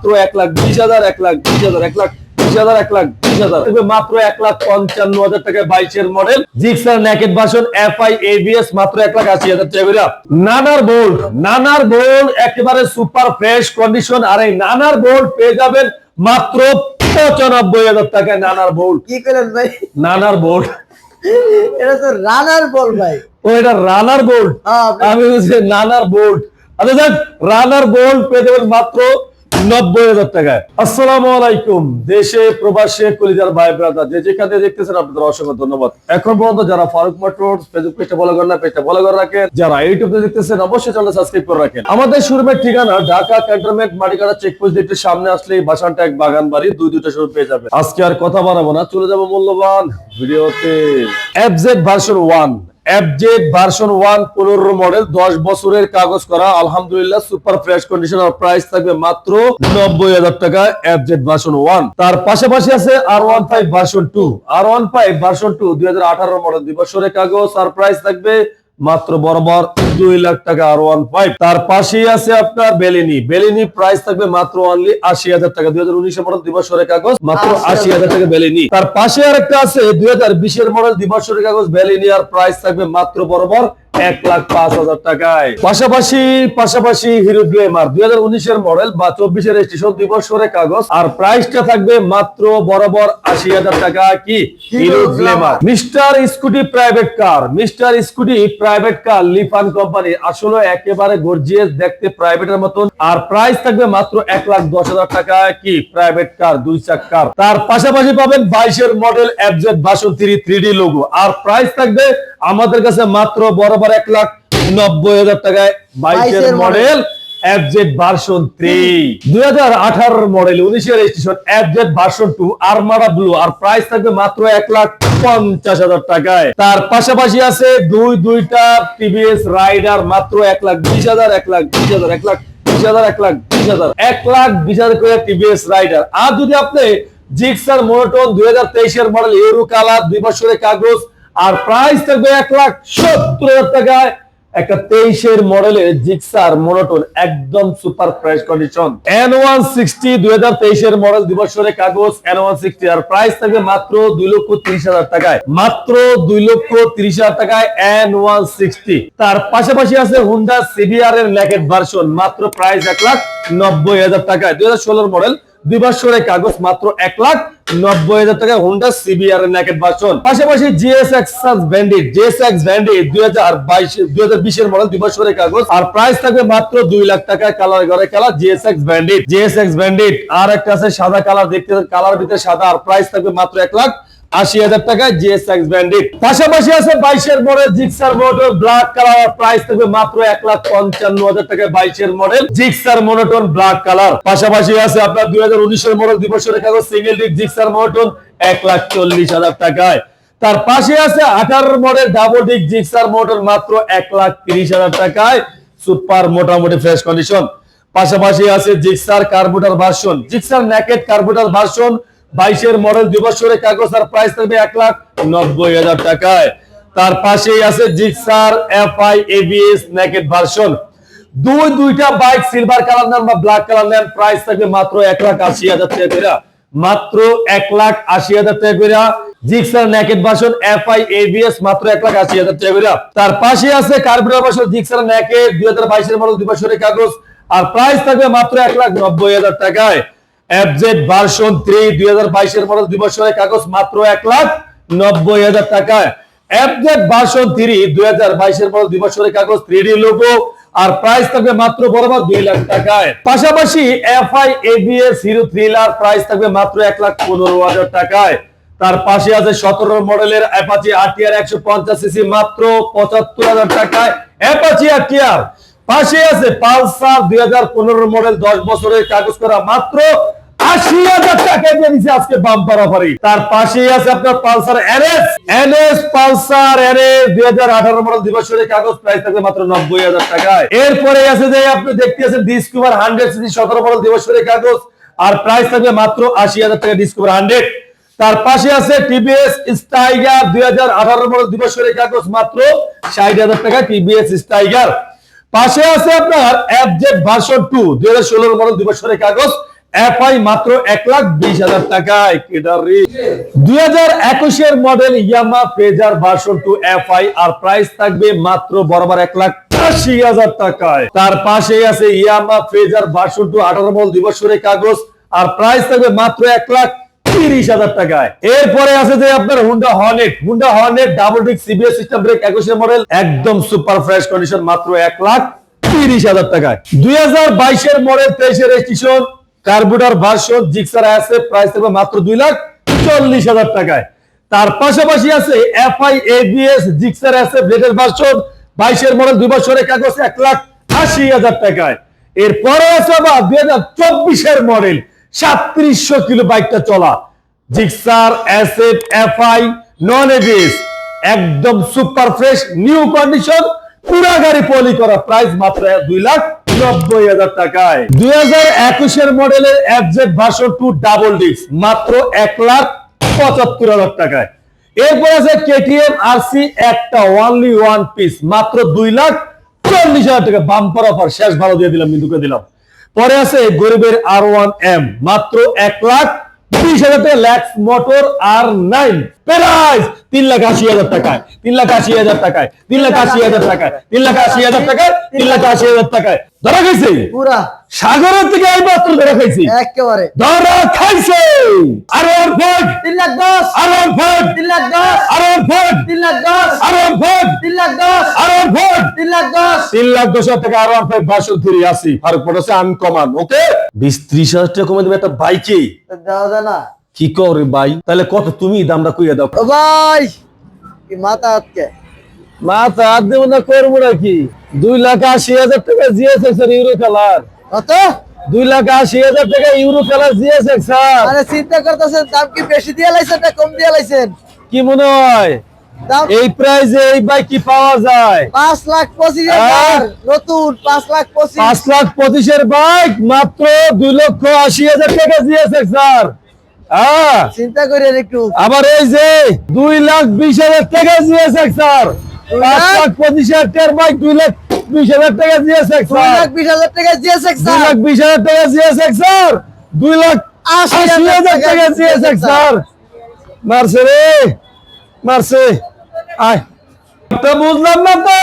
মাত্র এক লাখ বিশ হাজার এক লাখ বিশ হাজার এক লাখ বিশ হাজার এক লাখ বিশ হাজার। মাত্র এক লাখ পঞ্চান্ন হাজার টাকা বাইশের model Gixxer naked F I ABS মাত্র এক লাখ আশি হাজার টাকা নানার বোল্ড নানার বোল্ড একেবারে সুপার ফ্রেশ কন্ডিশন আর এই নানার বোল্ড পেয়ে যাবেন মাত্র পঁচানব্বই হাজার টাকায় নানার বোল্ড কি করেন ভাই? নানার বোল্ড এটা তো রানার বল ভাই। ও এটা রানার বোল্ড হ্যাঁ, আমি বলছি নানার বোল্ট আচ্ছা রানার বোল্ট পেয়ে যাবেন মাত্র নব্বই হাজার টাকায়। আসসালামু আলাইকুম। দেশে, প্রবাসে, কলিজার ভাই যারা ফারুক মোটর ফেসবুক অবশ্যই করে রাখেন। আমাদের শোরুমের ঠিকানা ঢাকা ক্যান্টনমেন্ট, মাটিকাটা সামনে আসলে বাসানটা এক বাগান বাড়ি, দুই দুটো শোরুম পেয়ে যাবে আজকে আর কথা বাড়াবো না, চলে যাব মূল্যবান ভিডিওতে। FZ version one FZ version one পনেরো মডেল দশ বছরের কাগজ করা, আলহামদুলিল্লাহ সুপার ফ্রেশ কন্ডিশন প্রাইস থাকবে মাত্র নব্বই হাজার টাকা অ্যাপজেড ভার্সন ওয়ান তার পাশাপাশি আছে R one five version two R one five version two দুই হাজার আঠারো মডেল দুই বছরের কাগজ, আর প্রাইস থাকবে মাত্র বরাবর দুই লাখ টাকা আর ওয়ান ফাইভ তার পাশেই আছে আপনার বেলিনি বেলিনি প্রাইস থাকবে মাত্র অনলি আশি হাজার টাকা। দুই হাজার উনিশের মডেল দুই কাগজ মাত্র আশি হাজার টাকা বেলিনি তার পাশে আরেকটা আছে দুই হাজার বিশের মডেল দুই কাগজ বেলিনি আর প্রাইস থাকবে মাত্র বরাবর এক লাখ পাঁচ হাজার টাকায়। পাশাপাশি পাশাপাশি হিরো গ্লেমার দুই হাজার উনিশের মডেল বা চব্বিশের রেজিস্ট্রেশন দুই বছরের কাগজ আর প্রাইসটা থাকবে মাত্র বরাবর আশি হাজার টাকা কি? Hero Glamour mister Scooty private car mister Scooty private car Lifan company আসলে একেবারে গর্জিয়াস দেখতে প্রাইভেটের মতন। আর প্রাইস থাকবে মাত্র এক লাখ দশ হাজার টাকা কি? প্রাইভেট কার দুই চাকার তার পাশাপাশি পাবেন বাইশের model FZ version three three D logo আর প্রাইস থাকবে আমাদের কাছে মাত্র বরাবর এক লাখ নব্বই হাজার টাকায়। বাইশের মডেল এফজেড ভার্সন থ্রি দুই হাজার আঠারোর মডেল উনিশের রেজিস্ট্রেশন এফজেড ভার্সন টু আরমারা ব্লু আর প্রাইস থাকবে মাত্র এক লাখ পঞ্চাশ হাজার টাকায়। তার পাশাপাশি আছে দুই দুইটা টিভিএস রাইডার মাত্র এক লাখ বিশ হাজার এক লাখ বিশ হাজার এক লাখ বিশ হাজার এক লাখ বিশ হাজার এক লাখ বিশ হাজার করে টিভিএস রাইডার আর যদি আপনি জিক্সার মোনোটোন দুই হাজার তেইশের মডেল ইউরো কালার দুই বছরের কাগজ আর প্রাইস থাকবে এক লাখ সত্তর হাজার টাকায় একটা তেইশের মডেলের জিক্সার মোনোটোন, একদম super fresh condition. N one sixty দুই হাজার তেইশের মডেল দুই বছরের কাগজ এন ওয়ান সিক্সটি আর প্রাইস থাকবে মাত্র দুই লক্ষ তিরিশ হাজার টাকায়। মাত্র দুই লক্ষ তিরিশ হাজার টাকায় এন ওয়ান সিক্সটি তার পাশাপাশি আছে হুন্ডা সিবিআর এর ন্যাকেট ভার্সন মাত্র প্রাইস এক লাখ নব্বই হাজার টাকায়। দুই হাজার ষোলোর মডেল কাগজ মাত্র এক লাখ নব্বই হাজার টাকা হোন্ডা সিবিআর বাসন পাশাপাশি জিএস এক্সাস জিএস এক্স দুই হাজার বাইশ মডেল কাগজ। আর প্রাইস থাকবে মাত্র দুই লাখ টাকা কালার ঘরে colour GS X Bandit GS X Bandit আর একটা আছে সাদা কালার দেখতে কালার ভিতরে সাদা, আর প্রাইস থাকবে মাত্র এক লাখ আশি হাজার জিএস পাশাপাশি আছে বাইশের model Gixxer black colour price থাকবে মাত্র এক লাখ পঞ্চান্ন হাজার বাইশের মডেল জিক্সার ব্ল্যাক কালার পাশাপাশি আছে আপনার দুই হাজার উনিশের মডেল সিঙ্গেল জিক্সার এক লাখ চল্লিশ হাজার টাকায়। তার পাশে আছে আঠারো model double disc Gixxer motor মাত্র এক লাখ তিরিশ হাজার টাকায়। সুপার মোটামুটি ফ্রেশ কন্ডিশন পাশাপাশি আছে Gixxer carburettor version Gixxer naked carburettor version বাইশের মডেল দুই কাগজ আর প্রাইস থাকবে এক লাখ নব্বই হাজার টাকায়। তার পাশেই আছে Gixxer F I ABS naked version দুই দুইটা বাইক সিলভার কালার নেন বা ব্ল্যাক কালার নেন প্রাইস থাকবে মাত্র এক লাখ আশি হাজার টাকা মাত্র এক লাখ আশি হাজার টাকা ভার্সন এফ আই মাত্র এক লাখ আশি হাজার তার পাশে আছে ভার্সন জিক্সার দুই হাজার বাইশের মডেল কাগজ। আর প্রাইস থাকবে মাত্র এক লাখ নব্বই হাজার টাকায়। এফজেড ভার্সন থ্রি দুই হাজার বাইশের মডেল দুই বছরের কাগজ মাত্র এক লাখ নব্বই হাজার টাকায়। ভার্সন থ্রি দুই হাজার বাইশের মডেল দুই বছরের কাগজ থ্রি ডি আর প্রাইস থাকবে মাত্র বরাবর দুই লাখ টাকায়। পাশাপাশি এবিএস হিরো থ্রিলার প্রাইস থাকবে মাত্র এক লাখ পনেরো হাজার টাকায়। তার পাশে আছে সতেরো মডেলের অ্যাপাচি আরটিআর একশো পঞ্চাশ সিসি মাত্র পঁচাত্তর হাজার টাকায়। অ্যাপাচি আরটিআর পাশে আছে পালসার দুই হাজার পনেরো মডেল দশ বছরের কাগজ করা মাত্র টাকা দিয়ে দিচ্ছে আজকে তার পাশেই আছে আপনার Pulsar NS. NS Pulsar NS, দুই হাজার আঠারো মডেল দিবসের কাগজ প্রাইস থাকবে মাত্র নব্বই হাজার টাকায়। আছে যে আপনি দেখতে আছেন ডিসকভার হান্ড্রেড সিসি সতেরো মডেল দিবসের কাগজ, আর প্রাইস থাকবে মাত্র আশি হাজার টাকা ডিসকভার হান্ড্রেড তার পাশে আছে টিবিএস স্টাইগার দুই হাজার আঠারো মডেল দিবসের কাগজ, মাত্র ষাট হাজার টাকা টিবিএস স্টাইগার পাশে আছে আপনার ভার্সন টু দুই হাজার ষোলোর মডেল দিবসের কাগজ এফআই মাত্র এক লাখ বিশ হাজার টাকায় দুই হাজার একুশের model Yamaha Fazer version two FI, আর প্রাইস থাকবে মাত্র বরাবর এক লাখ আশি হাজার টাকায়। তার পাশে আছে ইয়ামা ফেজার ভার্সন টু আঠারো মল দুই বছরের কাগজ, আর প্রাইস থাকবে মাত্র এক লাখ তিরিশ হাজার টাকায়। এরপরে আছে যে আপনার Honda Hornet Honda Hornet double disc CBS system brake একুশের মডেল একদম সুপার ফ্রেশ কন্ডিশন মাত্র এক লাখ তিরিশ হাজার টাকায়। দুই হাজার বাইশের মডেল তেইশের রেজিস্ট্রেশন কার্বুটার ভার্সন জিক্সার আছে প্রাইস থাকবে মাত্র দুই লাখ চল্লিশ হাজার টাকায়। তার পাশাপাশি আছে এফআই এবিএস জিক্সার আছে ব্লেডের ভার্সন বাইশের মডেল দুই বছরের কাগজ এক লাখ আশি হাজার টাকায়। এরপরে আছে আবার দুই হাজার চব্বিশের মডেল সাতত্রিশশো কিলো বাইকটা চলা। Gixxer SF FI non ABS একদম সুপার ফ্রেশ নিউ কন্ডিশন পুরা গাড়ি পলি করা প্রাইস মাত্র দুই লাখ নব্বই হাজার টাকায়। দুই হাজার একুশের মডেলের FZ version two double disc মাত্র এক লাখ পঁচাত্তর হাজার টাকায়। এরপর আছে কেটিএম আরসি একটা ওয়ানলি ওয়ান পিস মাত্র দুই লাখ চল্লিশ হাজার টাকা। বাম্পার অফার শেষ ভালো দিয়ে দিলাম, বিন্দুকে দিলাম। পরে আছে গরিবের আর ওয়ান এম মাত্র এক লাখ বিশ হাজার টাকা। ল্যাক্স মোটর আর নাইন প্রাইস তিন লাখ আশি হাজার টাকায় তিন লাখ আশি হাজার টাকায় তিন লাখ আশি হাজার টাকায় তিন লাখ আশি হাজার টাকায় তিন লাখ আশি হাজার টাকায় ধরা খাইছে পুরা সাগরের থেকে এই মাত্র ধরা খাইছি একেবারে ধরা খাইছে আর ওর ভোগ তিন লাখ দশ আর ওর ভোগ তিন লাখ দশ আর ওর ভোগ তিন লাখ দশ আর ওর ভোগ তিন লাখ দশ আর ওর ভোগ তিন লাখ দশ তিন লাখ দশ হাজার টাকা R one five version three আসি ফারুক পড়েছে আনকমান ওকে বিশ ত্রিশ হাজার টাকা কমে দেবে একটা বাইকে দেওয়া যায় না কি করে ভাই? তাহলে কত তুমি দামটা কইয়া দাও। ভাই কি মাথা আজকে মা তো আর দেবো না করব নাকি? দুই লাখ আশি হাজার টাকা জিএসএক্স স্যার ইউরো কালার কত? দুই লাখ আশি হাজার টাকা ইউরো কালার জিএসএক্স স্যার। আরে চিন্তা করতেছেন দাম কি বেশি দিয়ে লাইছেন না কম দিয়ে লাইছেন? কি মনে হয়? এই প্রাইসে এই বাইক কি পাওয়া যায়? পাঁচ লাখ পঁচিশ হাজার নতুন পাঁচ লাখ পঁচিশ। পাঁচ লাখ পঁচিশের বাইক মাত্র দুই লক্ষ আশি হাজার টাকা জিএসএক্স স্যার। হ্যাঁ চিন্তা করেন একটু। আবার এই যে দুই লাখ বিশ হাজার টাকা জিএসএক্স স্যার পাঁচ লাখ? পঁচিশ হাজার টাকার বাইক দুই লাখ বিশ হাজার টাকা দুই লাখ বিশ হাজার টাকা জিএসএক্স দুই লাখ বিশ হাজার টাকা স্যার দুই লাখ আশি হাজার হাজার টাকা টাকা স্যার মারছে রে মারছে। আয়। তো বুঝলাম না তো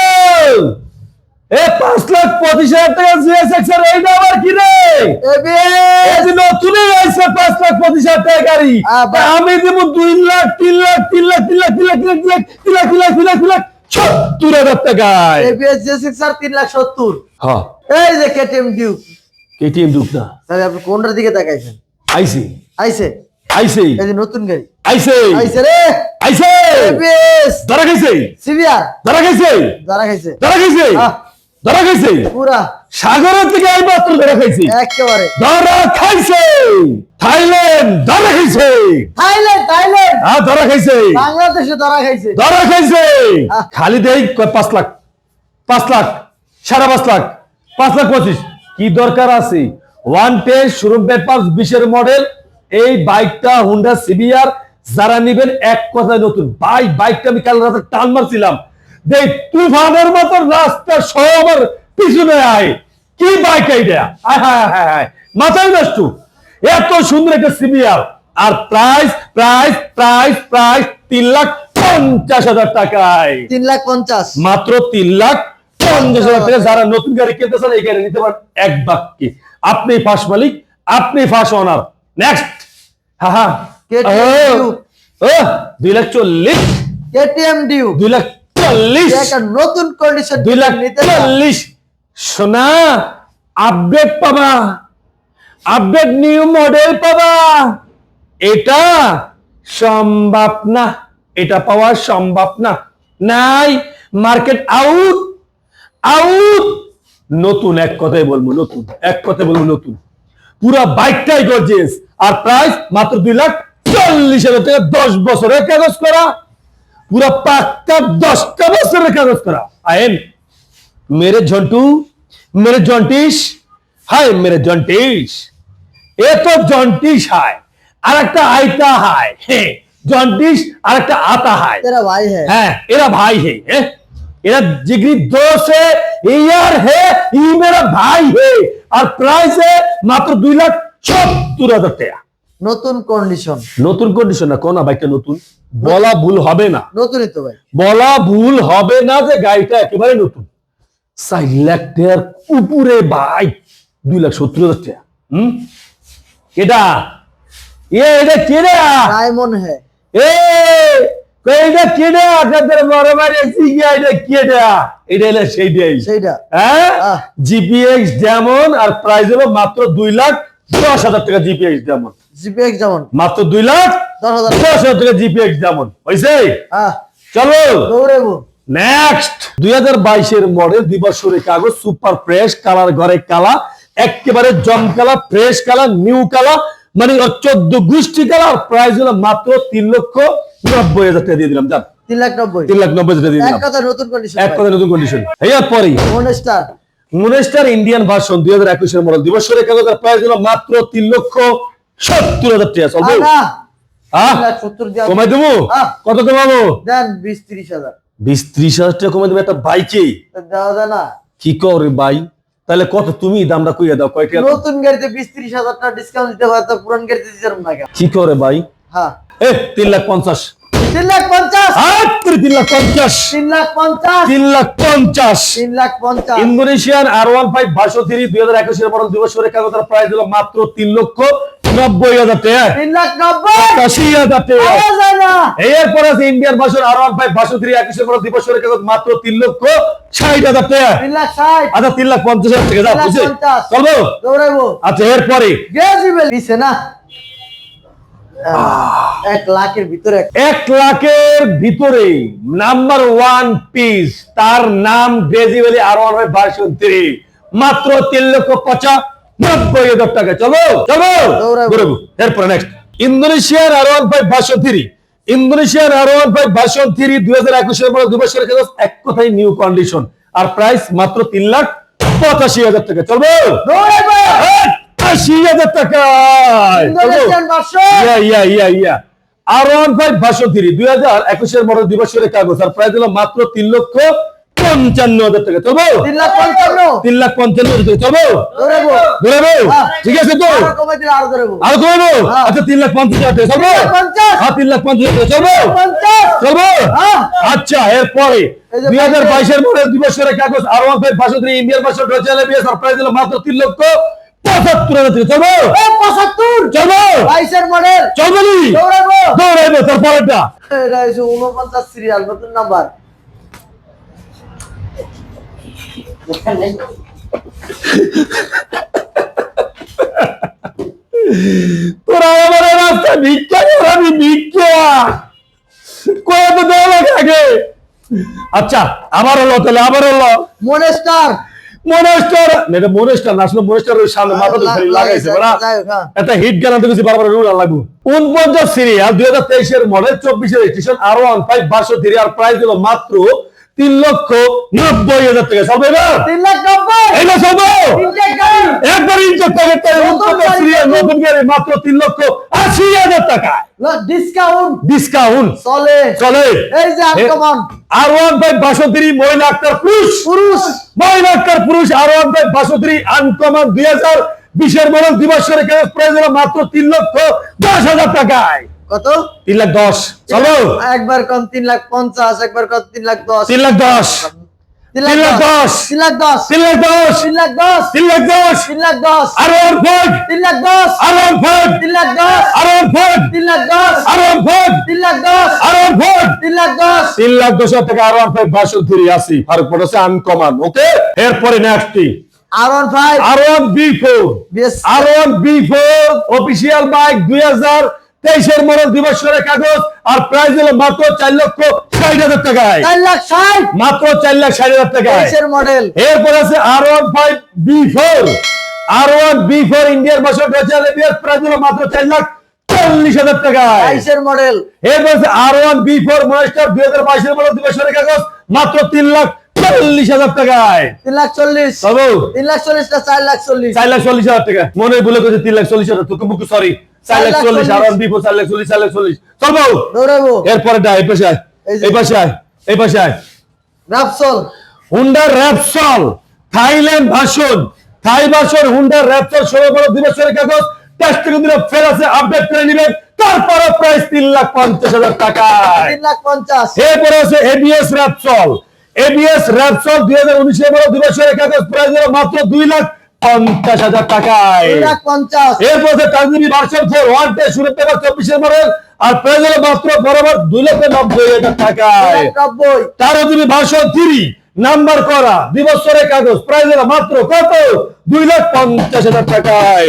এ পাঁচ লাখ পঁচিশ হাজার টাকা জিএসএক্স স্যার এইটা আবার কি রে নতুনই আইছে পাঁচ লাখ পঁচিশ হাজার টাকা গাড়ি আমি দেবো দুই লাখ তিন লাখ তিন লাখ তিন লাখ তিন লাখ তিন লাখ তিন লাখ তিন লাখ তিন লাখ তিন লাখ সত্তর হাজার টাকায় এবিএস জিএসএক্স আর তিন লাখ সত্তর হ্যাঁ এই যে কেটিএম ডিউক কেটিএম দুঃখ না তাহলে আপনি কোনটার দিকে তাকাইছেন আইসি আইছে আইসি এই নতুন গাড়ি আইসে আইছে রে আইসে এবিএস ধরা খাইছে সিভিআর ধরা খাইছে যারা খাইছে ধরা খাইছে। ধরা খাইছে? পুরা। সাগরের থেকে এই মাত্র ধরা খাইছে। একেবারে। ধরা খাইছে। থাইল্যান্ড ধরা খাইছে। Thailand Thailand. হ্যাঁ ধরা খাইছে। বাংলাদেশে ধরা খাইছে। ধরা খাইছে। খালি দেই পাঁচ লাখ। পাঁচ লাখ সাড়ে পাঁচ লাখ পাঁচ লাখ পঁচিশ। কি দরকার আছে? ওয়ান টেন শোরুম পেপার বিশের মডেল। এই বাইকটা হুন্ডা সিবিআর। যারা নিবেন এক কথায় নতুন। ভাই বাইকটা আমি কাল রাতে টান মারছিলাম। দেখ তুফানের মতো রাস্তা সবার পিছনে আয়। কি বাইক আয় হায় হায় হায় মাথায় নষ্ট এত সুন্দর একটা সিবিআর আর প্রাইস প্রাইস প্রাইস প্রাইস তিন লাখ পঞ্চাশ হাজার টাকায়। তিন লাখ পঞ্চাশ। মাত্র তিন লাখ পঞ্চাশ হাজার টাকা। যারা নতুন গাড়ি কিনতে চান এই গাড়ি নিতে পারেন এক বাক্যে। আপনি ফাঁস মালিক আপনি ফাঁস অনার নেক্সট হা হা। দুই লাখ চল্লিশ। কেটিএম ডিউ দুই লাখ একটা নতুন কন্ডিশন দুই লাখ চল্লিশ। সোনা আপডেট পাবা। আপডেট নিউ মডেল পাবা। এটা সম্ভব না। এটা পাওয়া সম্ভব না। নাই মার্কেট আউট আউট নতুন এক কথাই বলব নতুন এক কথাই বলব নতুন। পুরো বাইকটাই গর্জিয়াস আর প্রাইস মাত্র দুই লাখ চল্লিশ হাজার টাকা। দশ বছরের কাগজ করা। पूरा पाक्का दस का बसर कागज करा आई এ তো জন্টিস হায় আর একটা আইতা হায় হ্যাঁ জন্টিস আর একটা আতা হায়। এরা ভাই হ্যাঁ এরা ভাই হ্যাঁ এরা जिगरी दोस्त है ये यार है ये मेरा भाई है আর মাত্র দুই লাখ সত্তর হাজার টাকা। নতুন কন্ডিশন নতুন কন্ডিশন না কোন বাইকটা নতুন? বলা ভুল হবে না। নতুনই তো ভাই। বলা ভুল হবে না যে গাড়িটা একেবারে নতুন। চার লাখ টাকার উপরে ভাই দুই লাখ সত্তর হাজার টাকা। হুম? এটা? এ এটা কেডা? ডায়মন্ড হ্যাঁ এ কই এটা কেডা? আপনাদের বড় বাড়ি সিগা এটা কেডা? এটা হলো সেইটাই। সেইটা। হ্যাঁ? আহ। জিপিএক্স যেমন আর প্রাইস হলো মাত্র দুই লাখ দশ হাজার টাকা জিপিএক্স যেমন জিপিএক্স যেমন মাত্র দুই লাখ দশ হাজার। দশ টাকা জিপিএক্স যেমন। হয়েছে হ্যাঁ। চলো। নেক্সট দুই হাজার বাইশের মডেল দিবসরে কাগজ সুপার ফ্রেশ কালার ঘরে কালা একেবারে জমকালা ফ্রেশ কালার নিউ কালার মানে চোদ্দ গোষ্ঠী কালার। প্রাইস হলো মাত্র তিন লক্ষ নব্বই হাজার টাকা দিয়ে দিলাম তিন লাখ নব্বই। তিন লাখ নব্বই হাজার টাকা দিয়ে এক দিলাম কথা নতুন কন্ডিশন এক কথা নতুন কন্ডিশন মনেস্টার ইন্ডিয়ান ভার্সন দুই হাজার একুশের মডেল দিবসরে কাগজের প্রাইস হলো মাত্র তিন লক্ষ সত্তর হাজার টাকা। চলবে কমাই দেবো? কত কমাবো? দেন বিশ ত্রিশ হাজার। বিশ ত্রিশ হাজার টাকা কমাই দেবো একটা বাইকে? দেওয়া যায় না। কি করে বাই তাহলে কত তুমি দামটা কইয়া দাও কয় টাকা? নতুন গাড়িতে বিশ ত্রিশ হাজার টাকা ডিসকাউন্ট দিতে পারো পুরান গাড়িতে দিতে না কি করে ভাই? হ্যাঁ। এ তিন লাখ পঞ্চাশ। তিন লাখ পঞ্চাশ। আট করে তিন লাখ পঞ্চাশ। তিন লাখ পঞ্চাশ। তিন লাখ পঞ্চাশ। তিন লাখ পঞ্চাশ। Indonesian R one five version three দুই হাজার একুশের দিবস করে কাগজের প্রাইস হলো মাত্র তিন লক্ষ নব্বই হাজার টাকা। তিন লাখ নব্বই। আশি হাজার টাকা। পাওয়া যায় না এরপর আছে Indian version R one five version three একুশের মডেল দিবস করে কাগজ মাত্র তিন লক্ষ ষাট হাজার টাকা। তিন লাখ ষাট। আচ্ছা তিন লাখ পঞ্চাশ হাজার টাকা। চলবো? আচ্ছা এরপরে? না? এক লাখের ভিতরে এক- লাখের ভিতরে নাম্বার ওয়ান পিস তার নাম আর ওয়ান ভার্সন থ্রি মাত্র তিন লক্ষ পঁচানব্বই হাজার টাকা। চলো চলো। এরপরে নেক্সট ইন্দোনেশিয়ার R one five version three. ইন্দোনেশিয়ার R one five version three দুই হাজার একুশের পরে দু বছরের কাগজ এক কথাই নিউ কন্ডিশন আর প্রাইস মাত্র তিন লাখ পঁচাশি হাজার টাকা। চলবো আশি হাজার টাকা ইয়া ইয়া ইয়া ইয়া। আর ওয়ান ফাইভ দুই হাজার একুশের কাগজ। আর হলো মাত্র তিন লক্ষ পঞ্চান্ন হাজার টাকা। চলবো? তিন লাখ পঞ্চান্ন। তিন লাখ পঞ্চান্ন হাজার টাকা। চলবো? দৌড়াইবো। ঠিক আছে তো? আরও কমাই দিলে আরও দৌড়াইবো আর করব। আচ্ছা তিন লাখ পঞ্চাশ হাজার টাকা। চলবো? তিন লাখ পঞ্চাশ। হ্যাঁ তিন লাখ পঞ্চাশ হাজার চলবো? চলবো? হ্যাঁ। আচ্ছা এরপরে দুই হাজার বাইশে- বাইশের মডেল দিবসের কাগজ। R one five Indian version রয়েছে আর প্রাইস মাত্র তিন লক্ষ পঁচাত্তর হাজার চলবো। পঁচাত্তর? চলবো। বাইশের মডেল চলবো নি? দৌড়াইবো দৌড়াইবো তারপরেটা এটা হচ্ছে উনপঞ্চাশ সিরিয়াল নতুন নাম্বার তোরা আমার রাস্তা ভিক্ষা কর আমি ভিক্ষা। কত দেওয়া লাগে আচ্ছা আবার হলো তাহলে আবার হলো মনেস্টার মনেস্টার। এটা মনেস্টার না আসলে মনেস্টার ওই সামনে মাথা খালি লাগাইছে একটা হিট গান আনতে গেছি বারবার রুল লাগু উনপঞ্চাশ সিরিয়াল দুই হাজার তেইশের মডেল চব্বিশের স্টেশন আর ওয়ান ফাইভ বারশো থ্রি আর প্রাইস হলো মাত্র তিন লক্ষ নব্বই হাজার টাকা। সব এবার? তিন লাখ নব্বই। এই না সব। একবার টাকা নতুন গাড়ি। মাত্র তিন লক্ষ আশি হাজার টাকা ডিসকাউন্ট ডিসকাউন্ট চলে। চলে। এই যে আনকমন আর ওয়ান ফাইভ বাসন্তী মহিলা আক্তার পুরুষ। পুরুষ। মহিলা আক্তার পুরুষ আর ওয়ান আনকমন দুই হাজার বিশের মডেল দিবসের মাত্র তিন লক্ষ দশ হাজার টাকায়। কত তিন লাখ দশ চলো একবার কম তিন লাখ পঞ্চাশ একবার কম তিন লাখ দশ তিন লাখ দশ তিন তিন লাখ দশ তিন লাখ দশ তিন লাখ দশ তিন লাখ দশ তিন লাখ দশ তিন লাখ দশ আর ওয়ান ফাইভ তিন লাখ দশ আর ওয়ান ফাইভ তিন লাখ দশ আর ওয়ান ফাইভ তিন লাখ দশ আর ওয়ান তিন লাখ দশ আর ওয়ান তিন লাখ দশ তিন লাখ দশ হাজার টাকা ফাইভ ভার্সন থ্রি আসি ফারুক পড়েছে আনকমন ওকে এরপরে নেক্সটটি R five four B four official bike দুই হাজার তেইশের মডেল দিবসের কাগজ আর প্রাইস হলো মাত্র চার লক্ষ ষাট হাজার টাকায়। চার লাখ ষাট? মাত্র চার লাখ ষাট হাজার টাকায়। মডেল এরপর আছে R one five B four R one B four ইন্ডিয়ার বছর প্রাইস হলো মাত্র চার লাখ চল্লিশ হাজার টাকায়। মডেল এরপর আছে আর ওয়ান বি ফোর দুই হাজার বাইশের মডেল দিবসের কাগজ মাত্র তিন লাখ চল্লিশ হাজার টাকায়। তিন লাখ চল্লিশ। তিন লাখ চল্লিশটা চার লাখ চল্লিশ? চার লাখ চল্লিশ হাজার টাকা। মনে ভুলে গেছে তিন লাখ চল্লিশ হাজার তোকে মুখে সরি চার লাখ চল্লিশ আর ওয়ান চার লাখ চল্লিশ চার লাখ চল্লিশ। চল এরপরে এই পাশে আয়। এই পাশে আয় এই পাশে আয়। রাপসল হুন্ডা র্যাপসল থাইল্যান্ড ভাষণ। থাই ভাষণ হুন্ডা র্যাপসল ষোলো বড় দিবসের কাগজ। ক্যাশ থেকে দিলে ফের আছে আপডেট করে নেবেন। তারপরে প্রাইস তিন লাখ পঞ্চাশ হাজার টাকায়। তিন লাখ পঞ্চাশ। এরপরে আছে এবিএস র্যাপসল এবিএস র্যাপসল দুই হাজার উনিশে বড় দুই বছরের কাগজ প্রাইস মাত্র দুই লাখ পঞ্চাশ হাজার টাকায়। এরপর টার্জিবি ভার্সন ফোর ওয়ান টে শুরু পেপার চব্বিশের মডেল আর প্রাইস মাত্র বরাবর দুই লক্ষ নব্বই হাজার টাকায়। তেরো জিবি ভার্সন থ্রি নাম্বার করা দুই বছরের কাগজ প্রাইস হলো মাত্র কত? দুই লাখ পঞ্চাশ হাজার টাকায়।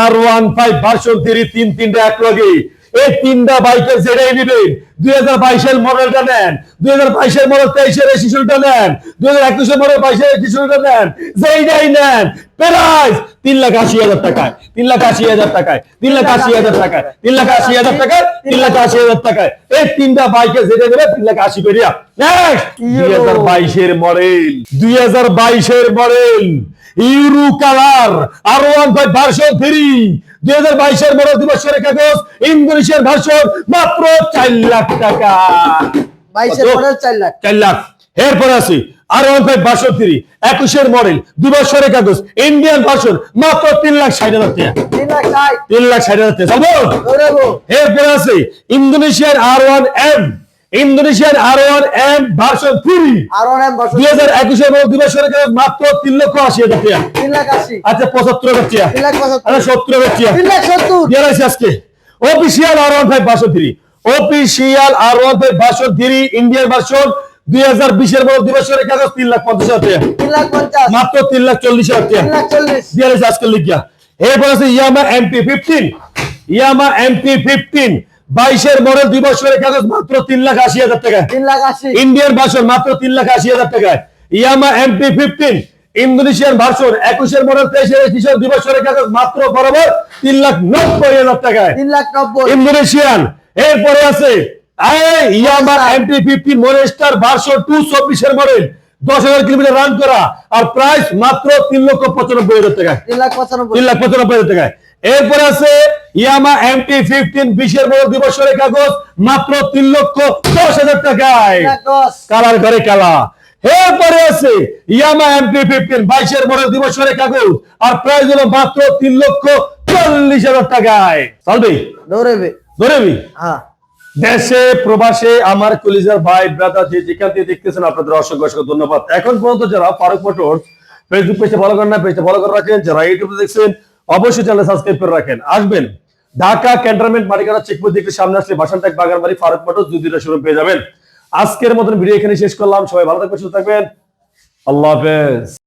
R one five version three তিন তিনটা এক লগে। এই তিনটা বাইকের যেটাই নেবেন দুই হাজার বাইশের মডেলটা নেন দুই হাজার বাইশের মডেল তেইশের এসিশনটা নেন দুই হাজার একুশের মডেল বাইশের এসিশনটা নেন যেইটাই নেন প্রাইস তিন লাখ আশি হাজার টাকায় তিন লাখ আশি হাজার টাকায় তিন লাখ আশি হাজার টাকায় তিন লাখ আশি হাজার টাকায় তিন লাখ আশি হাজার টাকায়। এই তিনটা বাইকে যেটা নেবে তিন লাখ আশি করিয়া। নেক্সট দুই হাজার বাইশের মডেল দুই হাজার বাইশের model euro colour. R one version three. দুই হাজার বাইশের দিবসের কাগজ ইন্দোনেশিয়ার ভার্সন মাত্র চার লাখ টাকা। বাইশের চার লাখ। চার লাখ। এরপরে আছে R one five version three একুশের মডেল দুই বছরের কাগজ ইন্ডিয়ান ভার্সন মাত্র তিন লাখ ষাট হাজার টাকা। তিন লাখ ষাট। তিন লাখ ষাট হাজার টাকা। এরপরে আছে ইন্দোনেশিয়ার আর ওয়ান এম। ইন্দোনেশিয়ার R one M version three. R M দুই হাজার একুশের মডেল দুই মাত্র তিন লক্ষ আশি হাজার টাকা। তিন লাখ আশি। আচ্ছা পঁচাত্তর হাজার টাকা। তিন লাখ পঁচাত্তর। আচ্ছা সত্তর হাজার টাকা। তিন লাখ সত্তর। দিয়ে রাখছি আজকে। Official R one five version three. Official R one five version three Indian version দুই হাজার বিশের মধ্যে দুই বছরের কাগজ তিন লাখ পঞ্চাশ হাজার টাকা। মাত্র তিন লাখ চল্লিশ হাজার টাকা। দিয়ে আজকে লিখিয়া এরপর আছে Yamaha MP fifteen Yamaha MP fifteen বাইশের মডেল দুই বছরের কাগজ মাত্র তিন লাখ আশি হাজার টাকা তিন লাখ আশি। ইন্ডিয়ান ভার্সন মাত্র তিন লাখ আশি হাজার টাকায়। Yamaha MP fifteen Indonesian version একুশের মডেল তেইশের একুশের দুই বছরের কাগজ মাত্র বরাবর তিন লাখ নব্বই হাজার টাকায়। তিন লাখ নব্বই। ইন্দোনেশিয়ান এরপরে আছে ইয়ামা ফিফটিন ভার্সন টু চব্বিশের মডেল দশ হাজার কিলোমিটার রান করা আর প্রাইস মাত্র তিন লক্ষ পঁচানব্বই হাজার টাকা তিন লাখ পঁচানব্বই। তিন লাখ পঁচানব্বই হাজার টাকায়। এরপরে আছে ইয়ামা এমটি ফিফটিন বিশের বড় দিবসের কাগজ মাত্র তিন লক্ষ দশ হাজার টাকায়। কালার ঘরে কালা। এরপরে আছে ইয়ামা এমপি ফিফটিন বাইশের মডেল দিবসের কাগজ আর প্রাইস হলো মাত্র তিন লক্ষ চল্লিশ হাজার টাকায়। চলবি ধরেবি হ্যাঁ। দেশে প্রবাসে আমার কলিজার ভাই ব্রাদার যে যেখান থেকে দেখতেছেন আপনাদের অসংখ্য অসংখ্য ধন্যবাদ। এখন পর্যন্ত যারা ফারুক মোটর ফেসবুক পেজে ফলো করেন না পেজটা ফলো করে রাখেন যারা ইউটিউবে দেখছেন অবশ্যই চ্যানেল সাবস্ক্রাইব করে রাখেন। আসবেন, ঢাকা ক্যান্টনমেন্ট মালিকানা চেকপোস্ট দেখতে সামনে আসলে বাসানটাক বাগানবাড়ি ফারুক মোটর দুই দুইটা শোরুম পেয়ে যাবেন। আজকের মতন ভিডিও এখানে শেষ করলাম। সবাই ভালো থাকবেন, সুস্থ থাকবেন। আল্লাহ হাফেজ।